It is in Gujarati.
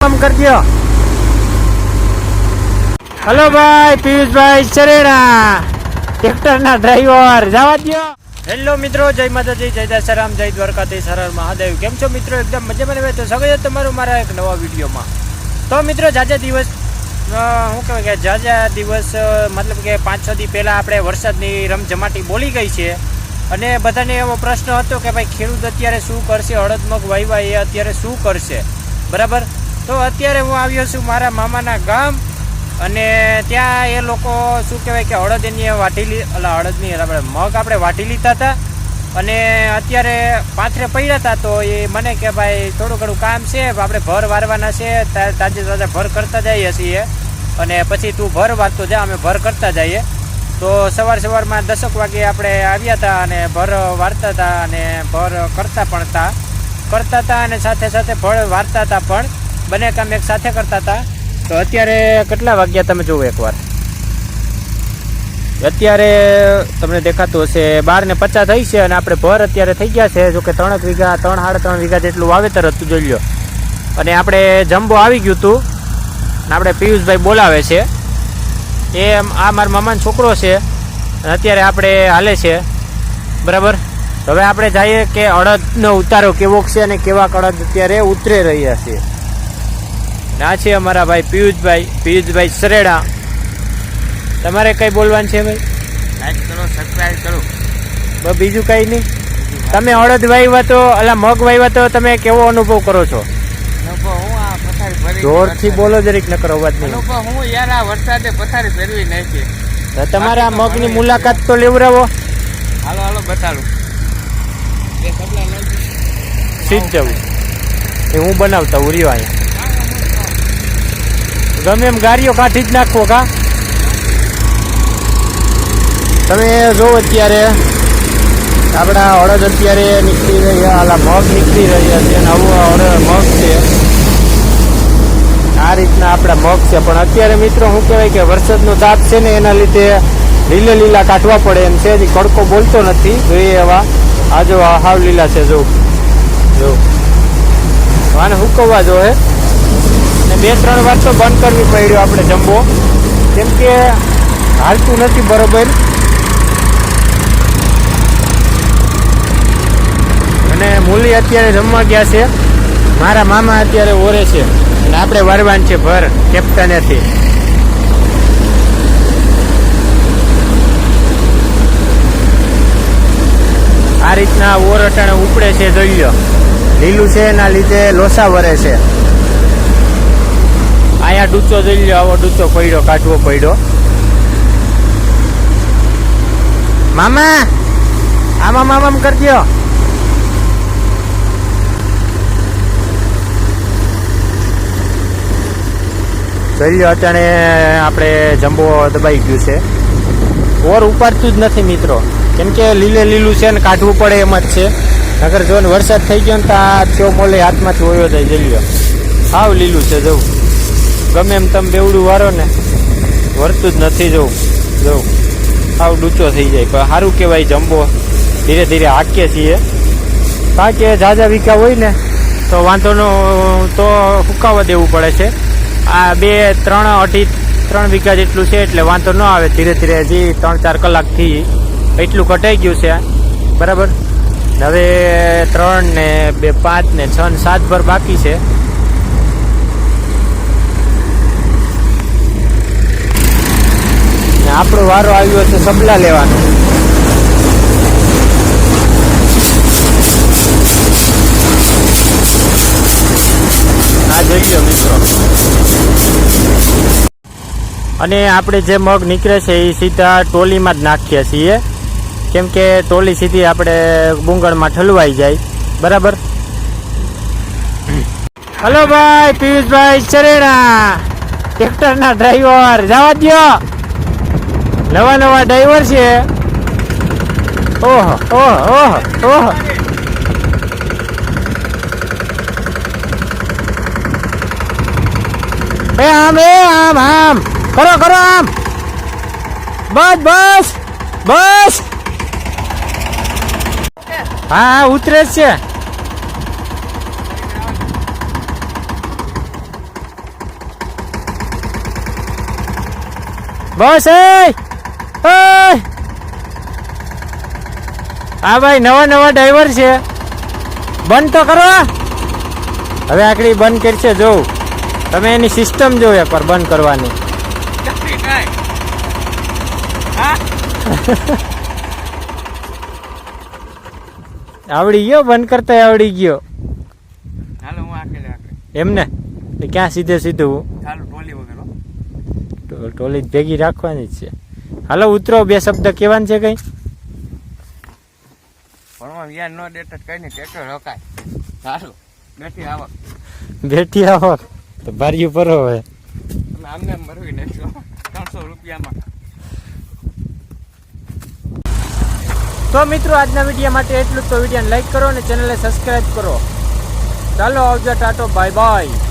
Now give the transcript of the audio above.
કામ કરજો હલો ભાઈ, પિયુષભાઈ ચરેડા ટ્રેક્ટરના ડ્રાઈવર, જવા દો હેલો મિત્રો, જય માતાજી, જય દશરામ, જય દ્વારકાથી સરળ મહાદેવ. કેમ છો મિત્રો? એકદમ મજામાં રહેવાય તો સ્વાગત તમારું મારા એક નવા વિડીયોમાં. તો મિત્રો, જાજે દિવસ શું કહેવાય કે જાજા દિવસ મતલબ કે પાંચ છ દી પહેલાં આપણે વરસાદની રમઝમાટી બોલી ગઈ છે. અને બધાને એવો પ્રશ્ન હતો કે ભાઈ, ખેડૂત અત્યારે શું કરશે? હળદમગ મગ વાવ્યા એ અત્યારે શું કરશે? બરાબર? તો અત્યારે હું આવ્યો છું મારા મામાના ગામ અને ત્યાં એ લોકો શું કહેવાય કે હળદની વાટી એટલે હળદની આપણે મગ આપણે વાટી લીધા હતા અને અત્યારે પાથરે પડ્યા હતા તો એ મને કે ભાઈ થોડું ઘણું કામ છે આપણે ભર વારવાના છે તાજે તાજા ભર કરતા જઈએ છીએ અને પછી તું ભર વારતો જા, અમે ભર કરતા જઈએ. તો સવાર સવારમાં દસક વાગે આપણે આવ્યા હતા અને ભર વારતા હતા અને ભર કરતા પણ હતા કરતા હતા અને સાથે સાથે ભર વારતા હતા પણ બંને કામ એક સાથે કરતા હતા. તો અત્યારે કેટલા વાગ્યા તમે જુઓ એકવાર? અત્યારે તમને દેખાતું હશે બાર ને પચાસ થઈ છે અને આપણે ભર અત્યારે થઈ ગયા છે. જોકે ત્રણ વીઘા, ત્રણ સાડા ત્રણ વીઘા જેટલું વાવેતર હતું, જોઈ લો અને આપણે જમ્બો આવી ગયું હતું. અને આપણે પિયુષભાઈ બોલાવે છે. એ આ મારા મામાનો છોકરો છે. અને અત્યારે આપણે હાલે છે. બરાબર? હવે આપણે જઈએ કે અડદનો ઉતારો કેવો છે અને કેવા અડદ અત્યારે ઉતરી રહ્યા છે. અને આ છે અમારા ભાઈ પિયુષભાઈ પિયુષભાઈ સરેડા. તમારે કઈ બોલવાનું છે ભાઈ? લાઈક કરો બીજું કઈ નહીં. તમે અડદ વાવ્યા તો અલા મગ વાવ્યા તો તમે કેવો અનુભવ કરો છો? જોરથી બોલો જરીક ન કરો અવાજ નહીં અનુભવ હું યાર આ વરસાદે પથારી ફેરવી નાખી. તો તમારે આ મગની મુલાકાત તો લેવડાવો હાલો હાલો બતાડું. સીધ જવું. એ હું બનાવતા હું રહ્યો અહીંયા. ગમે એમ ગાડીઓ કાઢી જ નાખવો કા? તમે જોવો અત્યારે. આપણા હળદ અત્યારે નીકળી રહ્યા આલા મગ નીકળી રહ્યા છે નવું હળદ મગ છે. આ રીતના આપણા મગ છે, પણ અત્યારે મિત્રો શું કહેવાય કે વરસાદનો તાપ છે ને એના લીધે લીલે લીલા કાઢવા પડે એમ છે, હજી કડકો બોલતો નથી. જોઈએ એવા આ જો હાવ લીલા છે, જો. જો. આને હુકવવા જો હે. બે, ત્રણ વાર તો બંધ કરવી પડ્યો આપણે જમવો કેમ કે હાલતું નથી બરોબર. અને મૂલી અત્યારે જમવા ગયા છે. મારા મામા અત્યારે ઓરે છે. અને આપણે વરવાન છે ભર કેપ્ટનેથી આ રીતના ઓર અટાણે ઉપડે છે, જોઈ લીલું છે, એના લીધે લોસા વરે છે. અહીંયા ડૂચો જોઈ લો આવો ડૂચો પડ્યો, કાઢવો પડ્યો. મામા, આમાં મામામ કરજો જોઈ લો અટાણે આપણે જંબો દબાઈ ગયું છે. ઓર ઉપાડતું જ નથી મિત્રો. કેમ કે લીલે લીલું છે ને કાઢવું પડે એમ જ છે. નગર જો ને વરસાદ થઈ ગયો ને તો આ થયો મોલે હાથમાંથી ઓયો જાય લ્યો. સાવ લીલું છે જવું ગમે એમ તમે બેવડું વારો ને, વરતું જ નથી જવું. જવું સાવ ડૂચો થઈ જાય. પણ સારું કહેવાય જમ્બો. ધીરે ધીરે હાકીએ છીએ. કારણ કે ઝાઝા વિકા હોય ને, તો વાંધોનો તો ફૂંકાવા દેવું પડે છે. આ બે, ત્રણ અઢી, ત્રણ વીઘા જેટલું છે એટલે વાંધો ન આવે. ધીરે ધીરે હજી ત્રણ, ચાર કલાકથી એટલું કટાઈ ગયું છે. બરાબર? હવે ત્રણ ને બે, પાંચ ને છ ને સાત ભર બાકી છે. ને આપણો વારો આવ્યો છે સબલા લેવાનો. આ જોઈ લો મિત્રો. અને આપણે જે મગ નીકળે છે એ સીધા ટોલીમાં જ નાખીએ છીએ. કેમ કે ટોલી સીધી આપણે બુંગળમાં ઠલવાઈ જાય. બરાબર? હલો ભાઈ પિયુષભાઈ ચરેણા ટ્રેક્ટરના ડ્રાઈવર જવા દ્યો. નવા નવા ડ્રાઈવર છે. ઓહ ઓહ ઓહ ઓહ. એ આમ એ આમ આમ. કરો કરો, આમ. બસ બસ બસ. હા હા ઉતરે છે. બસ, એ. હા ભાઈ નવા નવા ડ્રાઈવર છે. બંધ તો કરો. હવે આકડી બંધ કરશે જોઉં. તમે એની સિસ્ટમ જો એકવાર બંધ કરવાની. આવડી ગયો? બંધ કરતા આવડી ગયો. એમને? ક્યાં સીધે સીધું? ટોલી જ ભેગી રાખવાની જ છે. હાલો ઉતરો બે શબ્દ કેવાનું છે કઈ? ભણવા વ્યાજ ન દેતા જ કઈ નહીં ટ્રેક્ટર રોકાય ચાલો બેઠી આવક બેઠી આવો. તો ભાર્યું હવે. તમે આમને આમ ભરવી નાખશો ત્રણસો રૂપિયામાં. તો મિત્રો આજના વીડિયો માટે એટલું જ. તો વિડીયોને લાઈક કરો અને ચેનલને સબસ્ક્રાઈબ કરો. ચાલો આવજો ટાટો બાય બાય